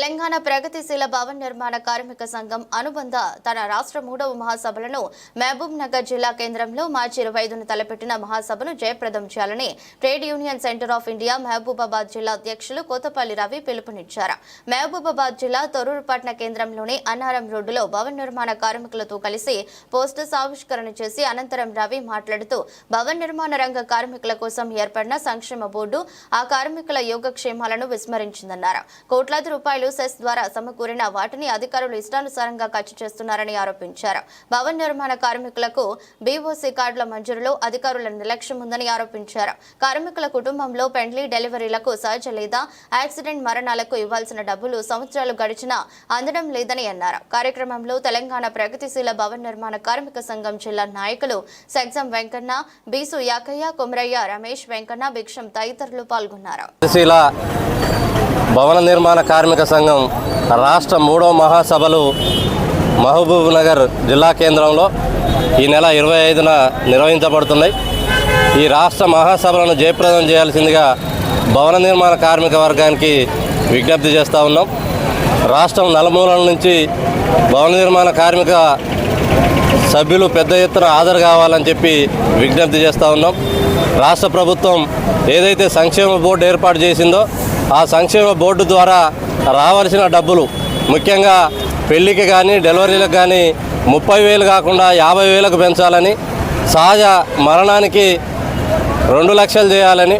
తెలంగాణ ప్రగతిశీల భవన్ నిర్మాణ కార్మిక సంఘం అనుబంధ తన రాష్ట్ర మూడవ మహాసభలను మహబూబ్ నగర్ జిల్లా కేంద్రంలో మార్చి ఇరవై ఐదున తలపెట్టిన మహాసభను జయప్రదం చేయాలని trade union centre of India Mahabubabad జిల్లా అధ్యక్షులు కోతపల్లి రవి పిలుపునిచ్చారు. మహబూబాబాద్ జిల్లా తొర్రూరుపట్న కేంద్రంలోని అన్నారం రోడ్డులో భవన్ నిర్మాణ కార్మికులతో కలిసి పోస్టర్స్ ఆవిష్కరణ చేసి అనంతరం రవి మాట్లాడుతూ భవన్ నిర్మాణ రంగ కార్మికుల కోసం ఏర్పడిన సంక్షేమ బోర్డు ఆ కార్మికుల యోగక్షేమాలను విస్మరించిందన్నారు. కోట్లాది రూపాయలు సెస్ ద్వారా సమకూరిన వాటిని అధికారులు ఇష్టానుసారంగా ఖర్చు చేస్తున్నారని ఆరోపించారు. భవన్ నిర్మాణ కార్మికులకు బీఓసీ కార్డుల మంజూరులో అధికారుల నిర్లక్ష్యం ఉందని ఆరోపించారు. కార్మికుల కుటుంబంలో పెండ్లి డెలివరీలకు సహజ లేదా యాక్సిడెంట్ మరణాలకు ఇవ్వాల్సిన డబ్బులు సంవత్సరాలు గడిచినా అందడం లేదని అన్నారు. కార్యక్రమంలో తెలంగాణ ప్రగతిశీల భవన నిర్మాణ కార్మిక సంఘం జిల్లా నాయకులు సగ్జం వెంకన్న బీసు యాకయ్య కుమరయ్య రమేష్ వెంకన్న భిక్షం తదితరులు పాల్గొన్నారు. భవన నిర్మాణ కార్మిక సంఘం సంఘం రాష్ట్ర మూడో మహాసభలు మహబూబ్ నగర్ జిల్లా కేంద్రంలో ఈ నెల ఇరవై ఐదున నిర్వహించబడుతున్నాయి. ఈ రాష్ట్ర మహాసభలను జయప్రదం చేయాల్సిందిగా భవన నిర్మాణ కార్మిక వర్గానికి విజ్ఞప్తి చేస్తూ ఉన్నాం. రాష్ట్రం నలుమూలల నుంచి భవన నిర్మాణ కార్మిక సభ్యులు పెద్ద ఎత్తున హాజరు కావాలని చెప్పి విజ్ఞప్తి చేస్తూ ఉన్నాం. రాష్ట్ర ప్రభుత్వం ఏదైతే సంక్షేమ బోర్డు ఏర్పాటు చేసిందో ఆ సంక్షేమ బోర్డు ద్వారా రావాల్సిన డబ్బులు ముఖ్యంగా పెళ్ళికి కానీ డెలివరీలకు కానీ ముప్పై వేలు కాకుండా యాభై వేలకు పెంచాలని సహజ మరణానికి రెండు లక్షలు చేయాలని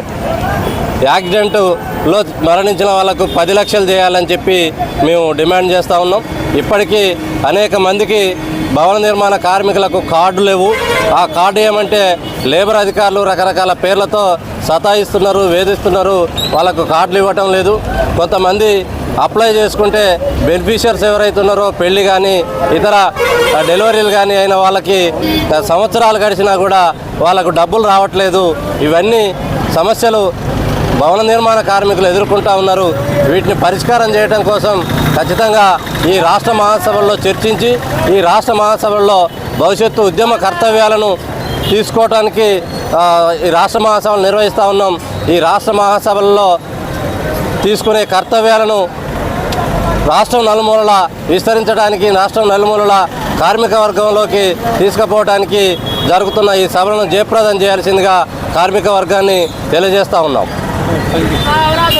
యాక్సిడెంట్లో మరణించిన వాళ్ళకు పది లక్షలు చేయాలని చెప్పి మేము డిమాండ్ చేస్తూ ఉన్నాం. ఇప్పటికీ అనేక మందికి భవన నిర్మాణ కార్మికులకు కార్డు లేవు. ఆ కార్డు ఏమంటే లేబర్ అధికారులు రకరకాల పేర్లతో సతాయిస్తున్నారు వేధిస్తున్నారు. వాళ్ళకు కార్డులు ఇవ్వటం లేదు. కొంతమంది అప్లై చేసుకుంటే బెనిఫిషియర్స్ ఎవరైతే ఉన్నారో పెళ్ళి కానీ ఇతర డెలివరీలు కానీ అయిన వాళ్ళకి సంవత్సరాలు గడిచినా కూడా వాళ్ళకు డబ్బులు రావట్లేదు. ఇవన్నీ సమస్యలు భవన నిర్మాణ కార్మికులు ఎదుర్కొంటా ఉన్నారు. వీటిని పరిష్కారం చేయడం కోసం ఖచ్చితంగా ఈ రాష్ట్ర మహాసభల్లో చర్చించి ఈ రాష్ట్ర మహాసభల్లో భవిష్యత్తు ఉద్యమ కర్తవ్యాలను తీసుకోవడానికి ఈ రాష్ట్ర మహాసభలు నిర్వహిస్తూ ఉన్నాం. ఈ రాష్ట్ర మహాసభల్లో తీసుకునే కర్తవ్యాలను రాష్ట్రం నలుమూలల విస్తరించడానికి రాష్ట్రం నలుమూలల కార్మిక వర్గంలోకి తీసుకుపోవడానికి జరుగుతున్న ఈ సభలను జయప్రదం చేయాల్సిందిగా కార్మిక వర్గాన్ని తెలియజేస్తూ ఉన్నాం. Thank you.